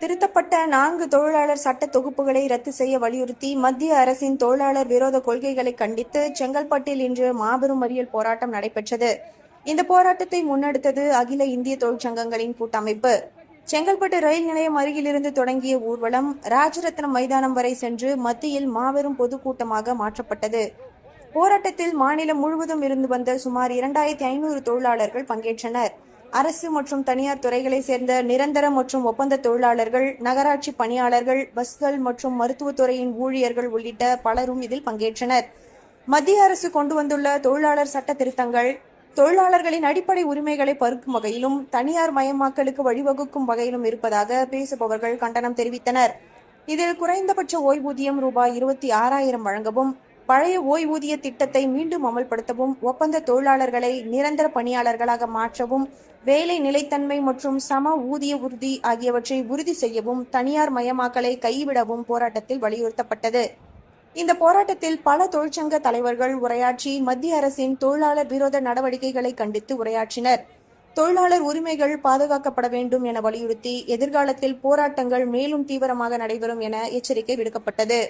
திருத்தப்பட்ட நான்கு தொழிலாளர் சட்ட தொகுப்புகளை ரத்து செய்ய வலியுறுத்தி மத்திய அரசின் தொழிலாளர் விரோத கொள்கைகளை கண்டித்து செங்கல்பட்டில் இன்று மாபெரும் மறியல் போராட்டம் நடைபெற்றது. இந்த போராட்டத்தை முன்னெடுத்தது அகில இந்திய தொழிற்சங்கங்களின் கூட்டமைப்பு. செங்கல்பட்டு ரயில் நிலையம் அருகிலிருந்து தொடங்கிய ஊர்வலம் ராஜரத்னம் மைதானம் வரை சென்று மத்தியில் மாபெரும் பொதுக்கூட்டமாக மாற்றப்பட்டது. போராட்டத்தில் மாநிலம் முழுவதும் இருந்து வந்த சுமார் இரண்டாயிரத்தி ஐநூறு தொழிலாளர்கள் பங்கேற்றனர். அரசு மற்றும் தனியார் துறைகளை சேர்ந்த நிரந்தர மற்றும் ஒப்பந்த தொழிலாளர்கள் நகராட்சி பணியாளர்கள் பஸ்கள் மற்றும் மருத்துவத்துறையின் ஊழியர்கள் உள்ளிட்ட பலரும் இதில் பங்கேற்றனர். மத்திய அரசு கொண்டு வந்துள்ள தொழிலாளர் சட்ட திருத்தங்கள் தொழிலாளர்களின் அடிப்படை உரிமைகளை பருக்கும் வகையிலும் தனியார் மயமாக்கலுக்கு வழிவகுக்கும் வகையிலும் இருப்பதாக பேசுபவர்கள் கண்டனம் தெரிவித்தனர். இதில் குறைந்தபட்ச ஓய்வூதியம் ரூபாய் இருபத்தி ஆறாயிரம் வழங்கவும் பழைய ஓய்வூதிய திட்டத்தை மீண்டும் அமல்படுத்தவும் ஒப்பந்த தொழிலாளர்களை நிரந்தர பணியாளர்களாக மாற்றவும் வேலை நிலைத்தன்மை மற்றும் சம ஊதிய உறுதி ஆகியவற்றை உறுதி செய்யவும் தனியார் மயமாக்கலை கைவிடவும் போராட்டத்தில் வலியுறுத்தப்பட்டது. இந்த போராட்டத்தில் பல தொழிற்சங்க தலைவர்கள் உரையாற்றி மத்திய அரசின் தொழிலாளர் விரோத நடவடிக்கைகளை கண்டித்து உரையாற்றினர். தொழிலாளர் உரிமைகள் பாதுகாக்கப்பட வேண்டும் என வலியுறுத்தி எதிர்காலத்தில் போராட்டங்கள் மேலும் தீவிரமாக நடைபெறும் என எச்சரிக்கை விடுக்கப்பட்டது.